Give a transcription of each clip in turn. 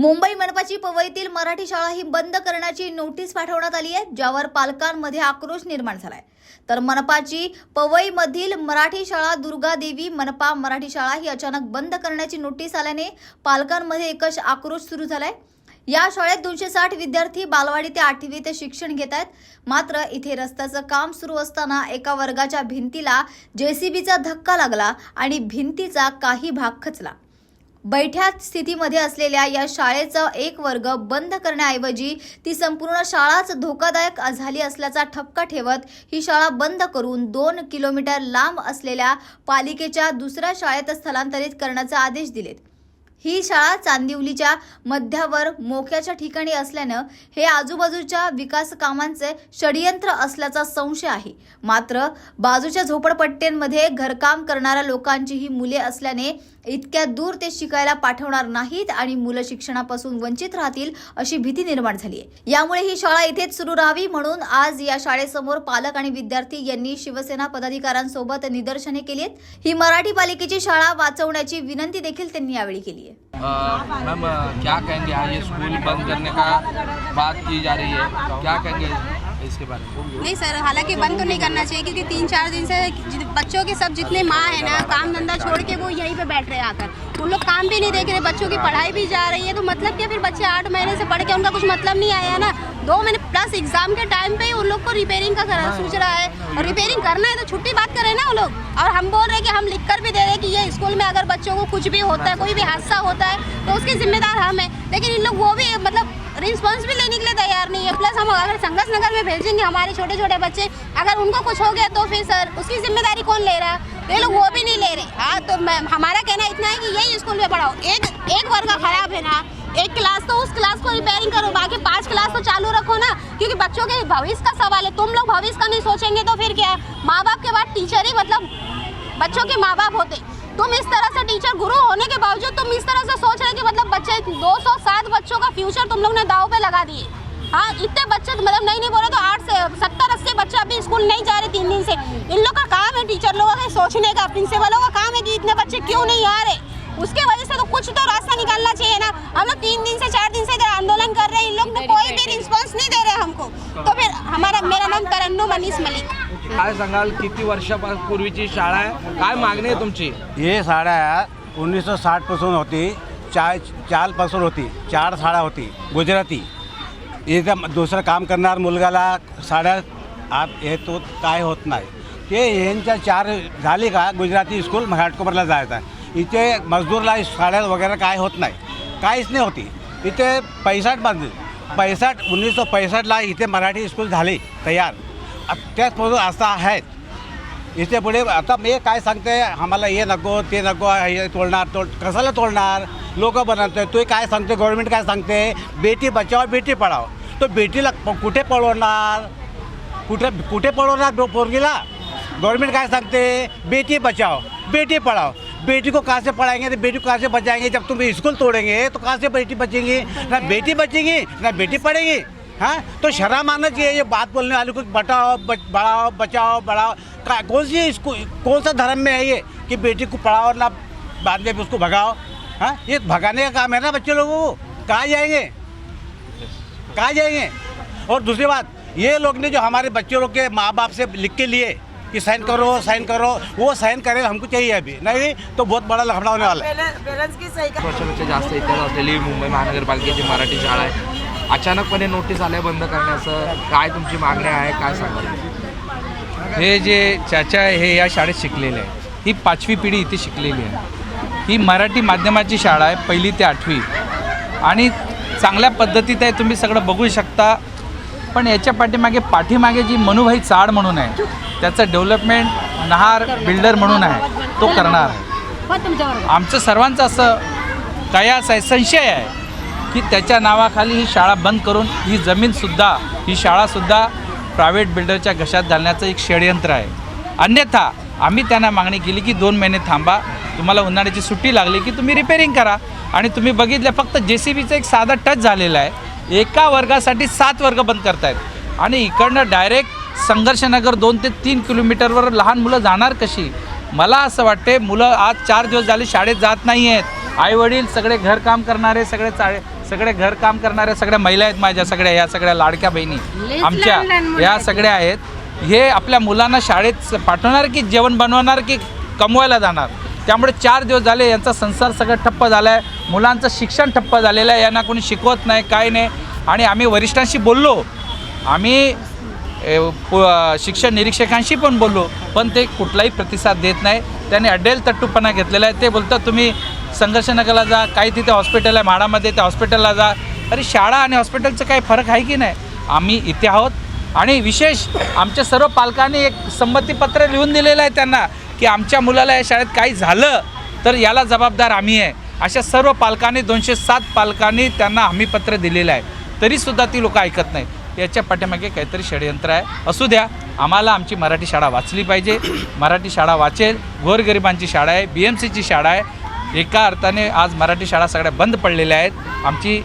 मुंबई मनपाची पवईतील मराठी शाळा ही बंद करण्याची नोटीस पाठवण्यात आली आहे ज्यावर पालकांमध्ये आक्रोश निर्माण झालाय. तर मनपाची पवईमधील मराठी शाळा दुर्गादेवी मनपा मराठी शाळा ही अचानक बंद करण्याची नोटीस आल्याने पालकांमध्ये एकच आक्रोश सुरू झालाय. या शाळेत दोनशे साठ विद्यार्थी बालवाडी ते आठवी ते शिक्षण घेत आहेत. मात्र इथे रस्त्याचं काम सुरू असताना एका वर्गाच्या भिंतीला जेसीबीचा धक्का लागला आणि भिंतीचा काही भाग खचला. बैठ्या स्थितीमध्ये असलेल्या या शाळेचा एक वर्ग बंद करण्याऐवजी ती संपूर्ण शाळाच धोकादायक झाली असल्याचा ठपका ठेवत ही शाळा बंद करून दोन किलोमीटर लांब असलेल्या पालिकेच्या दुसऱ्या शाळेत स्थलांतरित करण्याचे आदेश दिलेत. ही शाळा चांदिवलीच्या मध्यावर मोक्याच्या ठिकाणी असल्यानं हे आजूबाजूच्या विकास कामांचे षडयंत्र असल्याचा संशय आहे. मात्र बाजूच्या झोपडपट्ट्यांमध्ये घरकाम करणाऱ्या लोकांची ही मुले असल्याने इतक्या दूर ते शिकायला पाठवणार नाहीत आणि मुलं शिक्षणापासून वंचित राहतील अशी भीती निर्माण झाली आहे. यामुळे ही शाळा इथेच सुरू राहावी म्हणून आज या शाळेसमोर पालक आणि विद्यार्थी यांनी शिवसेना पदाधिकाऱ्यांसोबत निदर्शने केली आहेत. ही मराठी पालिकेची शाळा वाचवण्याची विनंती देखील त्यांनी यावेळी केली आहे. मैम क्या कहेंगे ये स्कूल बंद करने का बात की जा रही है? क्या कहेंगे? इसके बारे में। नहीं सर, हालाँकि बंद तो नहीं करना चाहिए, क्योंकि तीन चार दिन से बच्चों के सब जितने माँ है ना, काम धंधा छोड़ के वो यहीं पे बैठ रहे हैं आकर। उन लोग काम भी नहीं देख रहे, बच्चों की पढ़ाई भी जा रही है तो मतलब क्या फिर बच्चे आठ महीने से पढ़ के उनका कुछ मतलब नहीं आया ना? दो महीने प्लस एग्ज़ाम के टाइम पे उन लोग को रिपेयरिंग का कर सोच रहा है। और रिपेयरिंग करना है तो छुट्टी बात करें ना वो लोग। और हम बोल रहे हैं कि हम लिख कर भी दे रहे हैं कि ये स्कूल में अगर बच्चों को कुछ भी होता है, कोई भी हादसा होता है तो उसके जिम्मेदार हम हैं। लेकिन इन लोग वो भी मतलब रिस्पॉन्स भी लेने के लिए तैयार नहीं है। प्लस हम अगर संघर्ष नगर में भेजेंगे हमारे छोटे छोटे बच्चे, अगर उनको कुछ हो गया तो फिर सर, उसकी ज़िम्मेदारी कौन ले रहा? है ये लोग वो भी नहीं ले रहे। हाँ तो हमारा कहना इतना है कि यही स्कूल में पढ़ाओ। एक एक वर्ग खराब है ना, एक क्लास तो उस क्लास को रिपेयरिंग करो, बाकी पाँच क्लास तो चालू रखो ना, क्योंकि बच्चों के भविष्य का सवाल है। तुम लोग भविष्य का नहीं सोचेंगे तो फिर क्या माँ बाप के बाद टीचर ही मतलब बच्चों के माँ बाप होते। तुम इस तरह से टीचर गुरु होने के बावजूद तुम इस तरह से सोच रहे कि मतलब 207 बच्चों का फ्यूचर तुम लोग ने दाव पे लगा दिए। हाँ इतने बच्चे तो मतलब नहीं नहीं बोले तो आठ से सत्तर अस्सी बच्चे अभी स्कूल नहीं जा रहे तीन दिन से। इन लोग का काम है टीचर लोगों का सोचने का प्रिंसिपलों का काम है कि इतने बच्चे क्यों नहीं आ रहे? उसके वजह से तो कुछ तो रास्ता निकालना चाहिए ना। हम लोग तीन दिन से चार दिन से इधर आंदोलन कर रहे हैं। इन लोग ने कोई भी रिस्पॉन्स नहीं दे रहे हमको। तो फिर हमारा मेरा नाम तरन्नुम मनीष मलिक। काय सांगाल किती वर्षापूर्वीची शाळा आहे? काय मागणी आहे तुमची? ये साड्या उन्नीस सौ साठ पासून होती. चार चारपासून होती. चार साड्या होती. गुजराती. इथं दुसरं काम करणार मुलगाला साड्या आत हे तो काय होत नाही. ते यांच्या चार झाली का गुजराती स्कूल घाटकोपरला जायचं आहे. इथे मजदूरला साड्या वगैरे काय होत नाही. काहीच नाही होती. इथे पैसाट बांधली उन्नीस सौ पैसाठला इथे मराठी स्कूल झाली तयार. त्याचपासून असं आहेत इथे पुढे आता मी काय सांगते आम्हाला हे नको ते नको हे तोडणार तोड कशाला तोडणार? लोक बनवतोय तू काय सांगते? गव्हर्नमेंट काय सांगते? बेटी बचाव बेटी पढाव तो बेटीला कुठे पळवणार? कुठे कुठे पळवणार पोरगीला? गवर्नमेंट काय सांगते? बेटी बचाओ, बेटी पढ़ाओ। बेटी को कहाँ से पढ़ाएँगे? तो बेटी को कहाँ से बचाएँगे? जब तुम स्कूल तोड़ेंगे तो कहाँ से बेटी बचेंगी? ना बेटी बचेगी, ना बेटी पढ़ेगी। हाँ? तो शर्म आना चाहिए, ये बात बोलने वाले को बटाओ बढ़ाओ, बचाओ, बढ़ाओ। कौन सी कौन सा धर्म में है ये कि बेटी को पढ़ाओ ना बाद में उसको भगाओ? हाँ? ये भगाने का काम है ना बच्चे लोगों को? कहाँ जाएंगे? कहाँ जाएंगे? और दूसरी बात ये लोग ने जो हमारे बच्चे लोग के माँ बाप से लिख के लिए कि साइन करो साइन करो वो साइन करे हमको चाहिए अभी। नहीं तो बहुत बड़ा लफड़ा होने वाला है। पेरेंट्स की सही का वर्षापेक्षा जास्त इतिहास असलेली मुंबई महानगरपालिकेची मराठी शाळा आहे. अचानकपणे नोटीस आल्या बंद करण्याचं. काय तुमची मागणी आहे? काय सांगाल? हे जे चाचा आहे हे या शाळेत शिकलेले आहे. ही पाचवी पिढी इथे शिकलेली आहे. ही मराठी माध्यमाची शाळा आहे पहिली ते आठवी. आणि चांगल्या पद्धतीत आहे तुम्ही सगळं बघू शकता. पण याच्या पाठीमागे पाठीमागे जी मनुभाई चाड म्हणून आहे त्याचं डेव्हलपमेंट नहार बिल्डर म्हणून आहे तो करणार आहे. आमचं सर्वांचं असं कयास आहे संशय आहे की त्याच्या नावाखाली ही शाळा बंद करून ही जमीनसुद्धा ही शाळासुद्धा प्रायव्हेट बिल्डरच्या घशात घालण्याचं एक षडयंत्र आहे. अन्यथा आम्ही त्यांना मागणी केली की दोन महिने थांबा. तुम्हाला उन्हाळ्याची सुट्टी लागली की तुम्ही रिपेअरिंग करा. आणि तुम्ही बघितलं फक्त जे सी बीचं एक साधा टच झालेला आहे. एका वर्गासाठी सात वर्ग बंद करतायत. आणि इकडनं डायरेक्ट संघर्षनगर दोन ते तीन किलोमीटरवर लहान मुलं जाणार कशी? मला असं वाटते मुलं आज चार दिवस झाले शाळेत जात नाही आहेत. आईवडील सगळे घरकाम करणारे सगळे चा सगळे घर काम करणाऱ्या सगळ्या महिला आहेत माझ्या सगळ्या या सगळ्या लाडक्या बहिणी. आमच्या या सगळ्या आहेत. हे आपल्या मुलांना शाळेत पाठवणार की जेवण बनवणार की कमवायला जाणार? त्यामुळे चार दिवस झाले यांचा संसार सगळं ठप्प झाला आहे मुलांचं शिक्षण ठप्प झालेलं आहे. यांना कोणी शिकवत नाही काय नाही. आणि आम्ही वरिष्ठांशी बोललो. आम्ही शिक्षण निरीक्षकांशी पण बोललो. पण ते कुठलाही प्रतिसाद देत नाही. त्यांनी अड्डेल तट्टूपणा घेतलेला आहे. ते बोलतात तुम्ही संघर्षनगरला जा. काही तिथे हॉस्पिटल आहे. म्हाडामध्ये त्या हॉस्पिटलला जा. अरे शाळा आणि हॉस्पिटलचं काही फरक आहे की नाही? आम्ही इथे आहोत. आणि विशेष आमच्या सर्व पालकांनी एक संमतीपत्र लिहून दिलेलं आहे त्यांना की आमच्या मुलाला या शाळेत काही झालं तर याला जबाबदार आम्ही आहे. अशा सर्व पालकांनी दोनशे सात पालकांनी त्यांना हमीपत्र दिलेलं आहे. तरीसुद्धा ती लोकं ऐकत नाही याच्या पाठीमागे काहीतरी षडयंत्र आहे. असू द्या आम्हाला आमची मराठी शाळा वाचली पाहिजे. मराठी शाळा वाचेल. गोरगरिबांची शाळा आहे बी एम सीची शाळा आहे. एका अर्थाने आज मराठी शाळा सगळ्या बंद पडलेल्या आहेत. आमची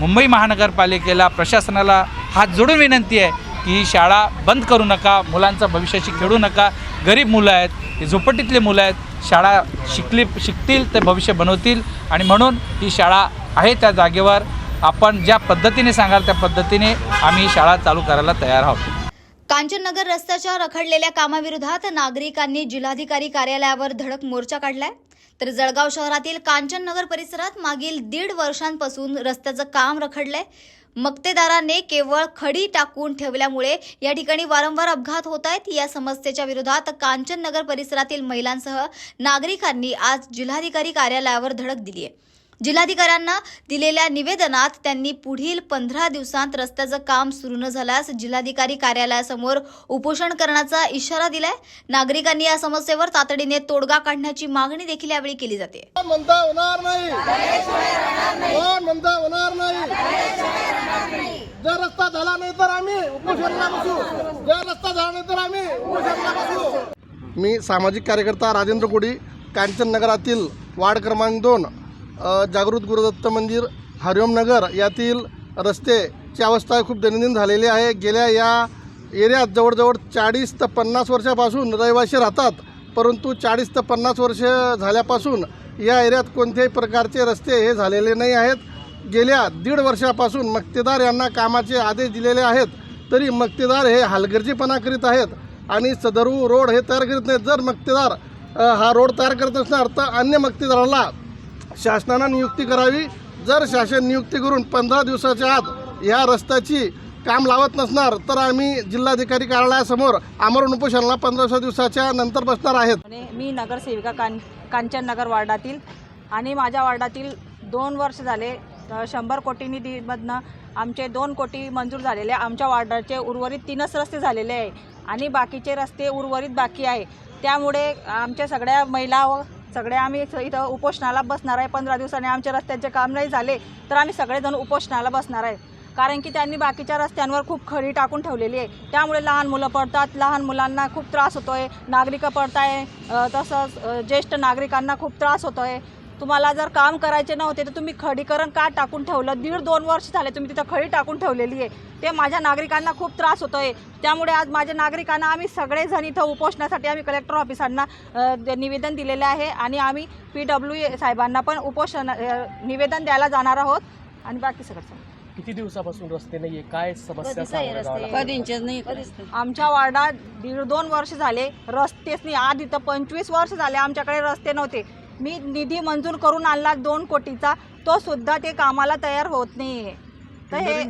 मुंबई महानगरपालिकेला प्रशासनाला हात जोडून विनंती आहे की ही शाळा बंद करू नका मुलांचं भविष्याशी खेळू नका. गरीब मुलं आहेत ही झोपटीतली मुलं आहेत शाळा शिकली शिकतील ते भविष्य बनवतील. आणि म्हणून ही शाळा आहे त्या जागेवर. आपण ज्या पद्धतीने सांगाल त्या पद्धतीने आम्ही शाळा चालू करायला तयार आहोत. कांचननगर रस्त्याच्या रखडलेल्या कामाविरोधात नागरिकांनी जिल्हाधिकारी कार्यालयावर धडक मोर्चा काढलाय. तर जळगाव शहरातील कांचननगर परिसरात मागील दीड वर्षांपासून रस्त्याचं काम रखडलंय. मक्तेदाराने केवळ खडी टाकून ठेवल्यामुळे या ठिकाणी वारंवार अपघात होत आहेत. या समस्येच्या विरोधात कांचननगर परिसरातील महिलांसह नागरिकांनी आज जिल्हाधिकारी कार्यालयावर धडक दिली आहे. जिल्हाधिकाऱ्यांना दिलेल्या निवेदनात त्यांनी पुढील पंधरा दिवसांत रस्त्याचं काम सुरू न झाल्यास जिल्हाधिकारी कार्यालयासमोर उपोषण करण्याचा इशारा दिलाय. नागरिकांनी या समस्येवर तातडीने तोडगा काढण्याची मागणी देखील यावेळी केली जाते. म्हणता होणार नाही. कोण म्हणता होणार नाही. जर रस्ता झाला नाही तर आम्ही उपोषणला बसू जर रस्ता झाला नाही तर आम्ही उपोषणला बसू मी सामाजिक कार्यकर्ता राजेंद्र कोडी कांचन नगरातील वार्ड क्रमांक दोन. जागृत गुरुदत्त मंदिर हरिओम नगर यातील रस्तेची अवस्था खूप दैनंदिन झालेली आहे. गेल्या या एरियात जवळजवळ चाळीस ते पन्नास वर्षापासून रहिवासी राहतात. परंतु चाळीस ते पन्नास वर्ष झाल्यापासून या एरियात कोणत्याही प्रकारचे रस्ते हे झालेले नाही आहेत. गेल्या दीड वर्षापासून मक्तेदार यांना कामाचे आदेश दिलेले आहेत तरी मक्तेदार हे हलगर्जीपणा करीत आहेत आणि सदरू रोड हे तयार करीत नाहीत. जर मक्तेदार हा रोड तयार करत असणार तर अन्य मक्तेदाराला शासनानं नियुक्ती करावी जर शासन नियुक्ती करून पंधरा दिवसाच्या आत या रस्त्याची काम लावत नसणार तर आम्ही जिल्हाधिकारी कार्यालयासमोर आमरण उपोषणाला पंधरा दिवसाच्या नंतर बसणार आहेत मी नगरसेविका कां कांचन नगर वार्डातील आणि माझ्या वार्डातील दोन वर्ष झाले शंभर कोटी निधीमधनं आमचे दोन कोटी मंजूर झालेले आहे. आमच्या वार्डाचे उर्वरित तीनच रस्ते झालेले आहे आणि बाकीचे रस्ते उर्वरित बाकी आहे त्यामुळे आमच्या सगळ्या महिला व सगळे आम्ही इथं उपोषणाला बसणार आहे. पंधरा दिवसांनी आमच्या रस्त्यांचे काम नाही झाले तर आम्ही सगळेजण उपोषणाला बसणार आहे. कारण की त्यांनी बाकीच्या रस्त्यांवर खूप खडी टाकून ठेवलेली आहे. त्यामुळे लहान मुलं पडतात. लहान मुलांना खूप त्रास होतो आहे नागरिकं पडताय. आहे तसंच ज्येष्ठ नागरिकांना खूप त्रास होतो आहे तुम्हाला जर काम करायचे नव्हते तर तुम्ही खडीकरण का टाकून ठेवलं? दीड दोन वर्ष झाले तुम्ही तिथं खडी टाकून ठेवलेली आहे. ते माझ्या नागरिकांना खूप त्रास होतो आहे त्यामुळे आज माझ्या नागरिकांना आम्ही सगळेजण इथं उपोषणासाठी आम्ही कलेक्टर ऑफिसांना निवेदन दिलेले आहे आणि आम्ही पी डब्ल्यू साहेबांना पण उपोषण निवेदन द्यायला जाणार आहोत. आणि बाकी सगळं किती दिवसापासून रस्ते नाहीये? काय समस्या? आमच्या वार्डात दीड दोन वर्ष झाले रस्तेच नाही. आधी तर पंचवीस वर्ष झाले आमच्याकडे रस्ते नव्हते. मी निधी मंजूर करून आणला दोन कोटीचा तो सुद्धा ते कामाला तयार होत नाही आहे तर हे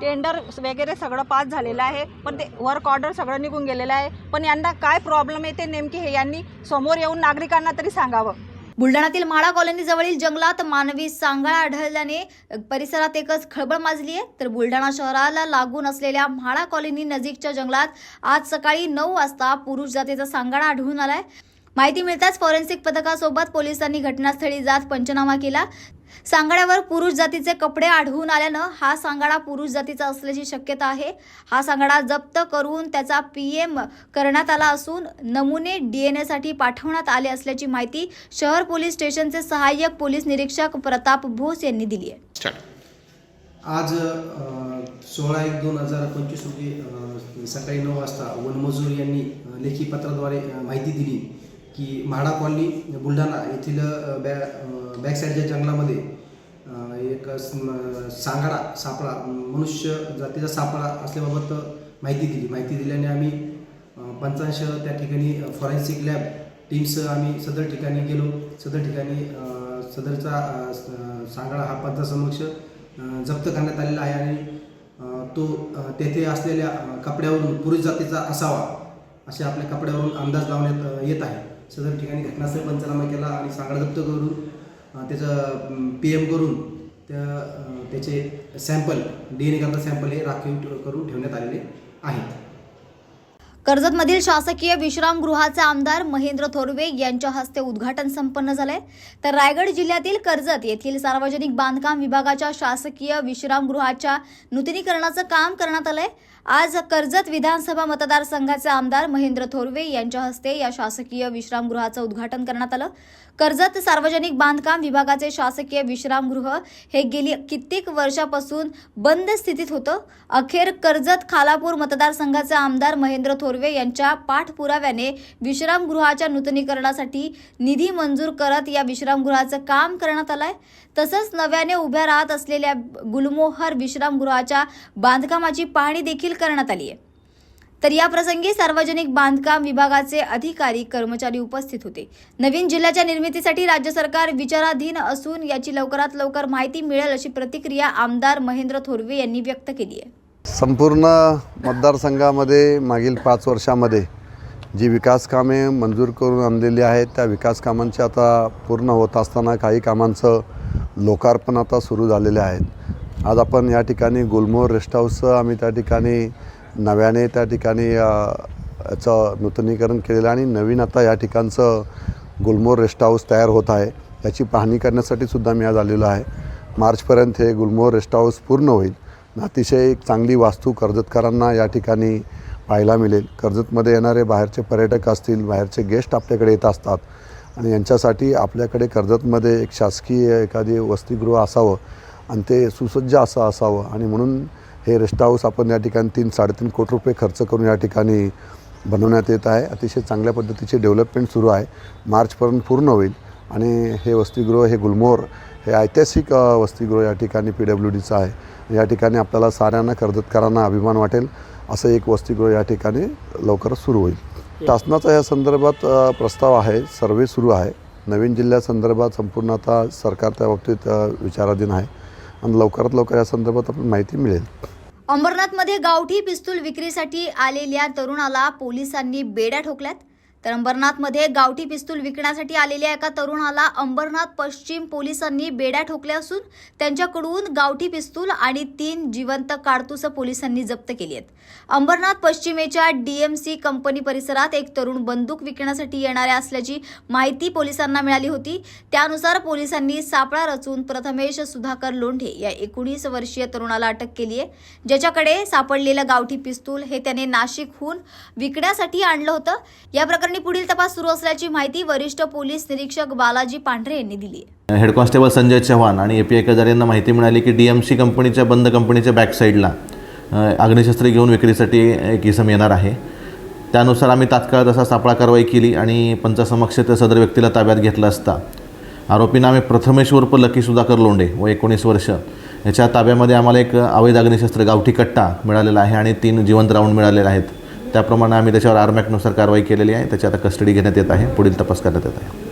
टेंडर वगैरे सगळं पास झालेलं आहे पण ते वर्क ऑर्डर सगळं निघून गेलेलं आहे. पण यांना काय प्रॉब्लेम येते नेमकी हे यांनी समोर येऊन नागरिकांना तरी सांगावं. बुलढाण्यातील म्हाडा कॉलनी जवळील जंगलात मानवी सांगाळा आढळल्याने परिसरात एकच खळबळ माजली आहे तर बुलढाणा शहराला लागून असलेल्या म्हाडा कॉलनी नजीकच्या जंगलात आज सकाळी नऊ वाजता पुरुष जातीचा सांगाडा आढळून आलाय. माहिती मिळताच फॉरेन्सिक पथकासोबत पोलिसांनी घटनास्थळी जात पंचनामा केला. सांगाड्यावर पुरुष जातीचे कपडे आढळून आल्यानं हा सांगाडा पुरुष जातीचा असल्याची शक्यता आहे. हा सांगाडा जप्त करून त्याचा पीएम करण्यात आला असून नमुने डीएनएसाठी पाठवण्यात आले असल्याची माहिती शहर पोलीस स्टेशनचे सहाय्यक पोलीस निरीक्षक प्रताप भोस यांनी दिली आहे. आज सोळा एक दोन हजार पंचवीस रोजी सकाळी नऊ वाजता वनमजूर यांनी लेखी पत्राद्वारे माहिती दिली. की म्हाडा कॉलनी बुलढाणा येथील बॅ बॅकसाईडच्या जंगलामध्ये एक स्म- सांगाडा सापळा मनुष्य जातीचा सापळा असल्याबाबत माहिती दिली. माहिती दिल्याने आम्ही पंचांश त्या ठिकाणी फॉरेन्सिक लॅब टीम्स आम्ही सदर ठिकाणी गेलो. सदर ठिकाणी सदरचा अ, सांगाडा हा पंचासमक्ष जप्त करण्यात आलेला आहे आणि तो तेथे असलेल्या कपड्यावरून पुरुष जातीचा असावा असे आपल्या कपड्यावरून अंदाज लावण्यात येत आहे. सदर ठिकाणी घटनास्थळ पंचनामा केला आणि सांगाडा जप्त करून त्याचं पी एम करून त्या त्याचे सॅम्पल डी एन करता सॅम्पल हे राखीव ठेव- करून ठेवण्यात आलेले आहेत. कर्जतमधील शासकीय विश्रामगृहाचे आमदार महेंद्र थोरवे यांच्या हस्ते उद्घाटन संपन्न झाले तर रायगड जिल्ह्यातील कर्जत येथील सार्वजनिक बांधकाम विभागाच्या शासकीय विश्रामगृहाच्या नूतनीकरणाचं काम करण्यात आलंय. आज कर्जत विधानसभा मतदारसंघाचे आमदार महेंद्र थोरवे यांच्या हस्ते या शासकीय विश्रामगृहाचं उद्घाटन करण्यात आलं. कर्जत सार्वजनिक बांधकाम विभागाचे शासकीय विश्रामगृह हे गेली कित्येक वर्षापासून बंद स्थितीत होतं. अखेर कर्जत खालापूर मतदारसंघाचे आमदार महेंद्र थोरवे यांच्या पाठपुराव्याने विश्रामगृहाच्या नूतनीकरणासाठी निधी मंजूर करत या विश्रामगृहाचं काम करण्यात आलंय. तसंच नव्याने उभ्या राहत असलेल्या गुलमोहर विश्रामगृहाच्या बांधकामाची पाहणी देखील करण्यात आली आहे. तर या प्रसंगी सार्वजनिक बांधकाम विभागाचे अधिकारी कर्मचारी उपस्थित होते. नवीन जिल्ह्याच्या निर्मितीसाठी राज्य सरकार विचाराधीन असून याची लवकरात लवकर माहिती मिळेल अशी प्रतिक्रिया आमदार महेंद्र थोरवे यांनी व्यक्त केली आहे. संपूर्ण मतदारसंघामध्ये मागील पाच वर्षामध्ये जी विकास कामे मंजूर करून आणलेली आहेत त्या विकास कामांची आता पूर्ण होत असताना काही कामांचं लोकार्पण आता सुरू झालेले आहेत. आज आपण या ठिकाणी गुलमोहर रेस्ट हाऊसचं आम्ही त्या ठिकाणी नव्याने त्या ठिकाणी याचं नूतनीकरण केलेलं आहे आणि नवीन आता या ठिकाणचं गुलमोहर रेस्ट हाऊस तयार होत आहे. याची पाहणी करण्यासाठी सुद्धा मी आज आलेलो आहे. मार्चपर्यंत हे गुलमोहर रेस्ट हाऊस पूर्ण होईल. अतिशय एक चांगली वास्तू कर्जतकरांना या ठिकाणी पाहायला मिळेल. कर्जतमध्ये येणारे बाहेरचे पर्यटक असतील बाहेरचे गेस्ट आपल्याकडे येत असतात आणि यांच्यासाठी आपल्याकडे कर्जतमध्ये एक शासकीय एखादी वसतिगृह असावं आणि ते सुसज्ज असं असावं आणि म्हणून हे रेस्ट हाऊस आपण या ठिकाणी तीन साडेतीन कोटी रुपये खर्च करून या ठिकाणी बनवण्यात येत आहे. अतिशय चांगल्या पद्धतीचे डेव्हलपमेंट सुरू आहे. मार्चपर्यंत पूर्ण होईल आणि हे वसतिगृह हे गुलमोर हे ऐतिहासिक वसतिगृह या ठिकाणी पी डब्ल्यू डीचं आहे. या ठिकाणी आपल्याला साऱ्यांना कर्जतकरांना अभिमान वाटेल असं एक वसतिगृह या ठिकाणी लवकरच सुरू होईल. शासनाचा या संदर्भात प्रस्ताव आहे सर्वे सुरू आहे. नवीन जिल्ह्यासंदर्भात संपूर्ण आता सरकार त्या बाबतीत विचाराधीन आहे. आणि लवकरात लवकर या संदर्भात आपण माहिती मिळेल. अंबरनाथमध्ये गावठी पिस्तूल विक्रीसाठी आलेल्या तरुणाला पोलिसांनी बेड्या ठोकल्यात. तर अंबरनाथमध्ये गावठी पिस्तूल विकण्यासाठी आलेल्या एका तरुणाला अंबरनाथ पश्चिम पोलिसांनी बेड्या ठोकल्या असून त्यांच्याकडून गावठी पिस्तूल आणि तीन जिवंत काडतुसं पोलिसांनी जप्त केली आहेत. अंबरनाथ पश्चिमेच्या डीएमसी कंपनी परिसरात एक तरुण बंदूक विकण्यासाठी येणाऱ्या असल्याची माहिती पोलिसांना मिळाली होती. त्यानुसार पोलिसांनी सापळा रचून प्रथमेश सुधाकर लोंढे या एकोणीस वर्षीय तरुणाला अटक केली आहे. ज्याच्याकडे सापडलेलं गावठी पिस्तूल हे त्याने नाशिकहून विकण्यासाठी आणलं होतं. या प्रकरणी पुढील तपास सुरू असल्याची माहिती वरिष्ठ पोलीस निरीक्षक बालाजी पांढरे यांनी दिली आहे. हेड कॉन्स्टेबल संजय चव्हाण आणि ए पी केदार यांना माहिती मिळाली की डी एम सी कंपनीच्या बंद कंपनीच्या बॅक साईडला घेऊन विक्रीसाठी एक इसम येणार आहे. त्यानुसार आम्ही तात्काळ तसा सापळा कारवाई केली आणि पंचासमक्ष त्या सदर व्यक्तीला ताब्यात घेतलं असता. आरोपींना आम्ही प्रथमेश उर्फ लकी सुधाकर लोंडे व एकोणीस वर्ष याच्या ताब्यामध्ये आम्हाला एक अवैध अग्निशस्त्र गावठी कट्टा मिळालेला आहे आणि तीन जिवंत राऊंड मिळालेले आहेत. त्याप्रमाणे आम्ही त्याच्यावर आरमॅकनुसार कारवाई केलेली आहे. त्याची आता कस्टडी घेण्यात येत आहे. पुढील तपास करण्यात येत आहे.